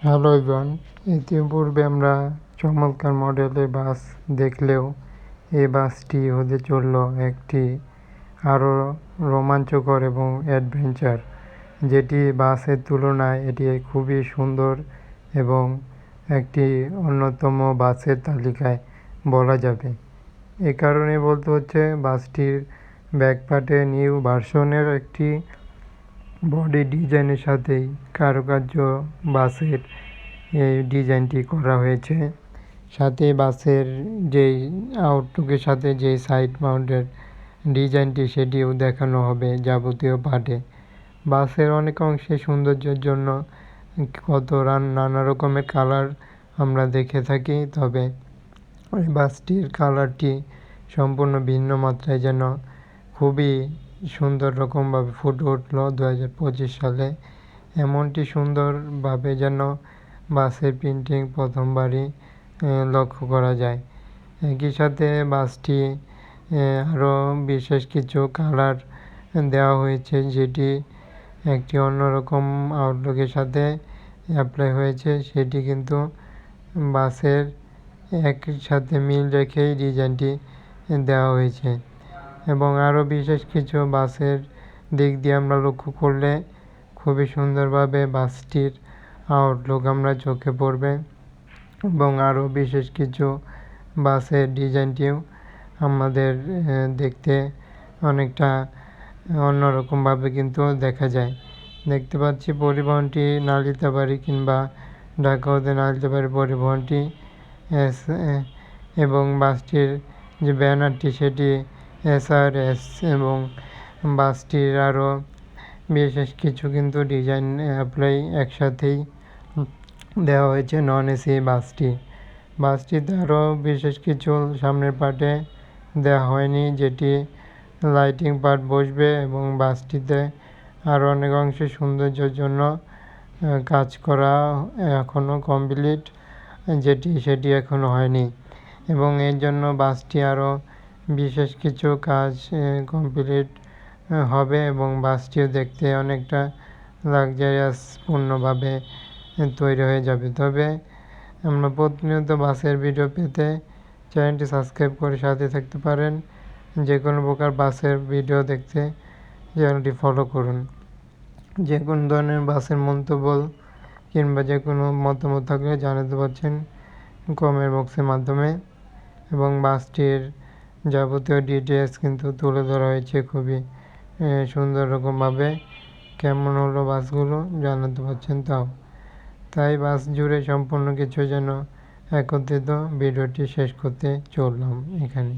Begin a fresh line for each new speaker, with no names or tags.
Hello Ivan ইতিপূর্বে আমরা চমৎকার মডেলের বাস দেখলেও এই বাসটি হতে চলল একটি আরও রোমাঞ্চকর এবং অ্যাডভেঞ্চার। যেটি বাসের তুলনায় এটি খুবই সুন্দর এবং একটি অন্যতম বাসের তালিকায় বলা যাবে। এ কারণে বলতে হচ্ছে বাসটির ব্যাকপার্টে নিউ ভার্সনের একটি বডি ডিজাইনের সাথেই কারুকার্য বাসের, এই ডিজাইনটি করা হয়েছে। সাথে বাসের যেই আউটলুকের সাথে যে সাইড মাউন্টের ডিজাইনটি সেটিও দেখানো হবে যাবতীয় পার্টে বাসের অনেক অংশে সৌন্দর্যের জন্য কত রান, নানা রকমের কালার আমরা দেখে থাকি, তবে ওই বাসটির কালারটি সম্পূর্ণ ভিন্ন মাত্রায় যেন খুবই সুন্দর রকমভাবে ফুটে উঠল দু হাজার পঁচিশ সালে। এমনটি সুন্দরভাবে যেন বাসের প্রিন্টিং প্রথমবারই লক্ষ্য করা যায়। একই সাথে বাসটি আরও বিশেষ কিছু কালার দেওয়া হয়েছে, যেটি একটি অন্যরকম আউটলুকের সাথে অ্যাপ্লাই হয়েছে। সেটি কিন্তু বাসের একই সাথে মিল রেখেই ডিজাইনটি দেওয়া হয়েছে। এবং আরও বিশেষ কিছু বাসের দিক দিয়ে আমরা লক্ষ্য করলে খুবই সুন্দরভাবে বাসটির আউটলুক আমরা চোখে পড়বে এবং আরও বিশেষ কিছু বাসের ডিজাইনটিও আমাদের দেখতে অনেকটা অন্যরকমভাবে কিন্তু দেখা যায়। দেখতে পাচ্ছি পরিবহনটি নালিতাবাড়ি কিংবা ঢাকা হতে নালিতাবাড়ি পরিবহনটি এবং বাসটির যে ব্যানারটি সেটি এসআরএস এবং বাসটির আরও বিশেষ কিছু কিন্তু ডিজাইন, অ্যাপ্লাই একসাথেই দেওয়া হয়েছে নন এসি বাসটি। বাসটিতে আরও বিশেষ কিছু সামনের পার্টে দেওয়া হয়নি, যেটি লাইটিং পার্ট বসবে এবং বাসটিতে আরও অনেক অংশে সৌন্দর্যের জন্য কাজ করা এখনও কমপ্লিট, যেটি সেটি এখনও হয়নি। এবং এর জন্য বাসটি আরও বিশেষ কিছু কাজ কমপ্লিট হবে এবং বাসটিও দেখতে অনেকটা লাক্সারিয়াসপূর্ণভাবে তৈরি হয়ে যাবে। তবে আমরা প্রতিনিয়ত বাসের ভিডিও পেতে চ্যানেলটি সাবস্ক্রাইব করে সাথে থাকতে পারেন। যে কোনো প্রকার বাসের ভিডিও দেখতে চ্যানেলটি ফলো করুন। যে কোনো ধরনের বাসের মন্তব্য কিংবা যে কোনো মতামত থাকলে জানাতে পারছেন কমেন্ট বক্সের মাধ্যমে এবং বাসটির যাবতীয় ডিটেলস কিন্তু তুলে ধরা হয়েছে খুবই সুন্দর রকমভাবে। কেমন হলো বাসগুলো? জানাতে পারছেন তাও। তাই বাস জুড়ে সম্পূর্ণ কিছু যেন একত্রিত। ভিডিওটি শেষ করতে চললাম এখানে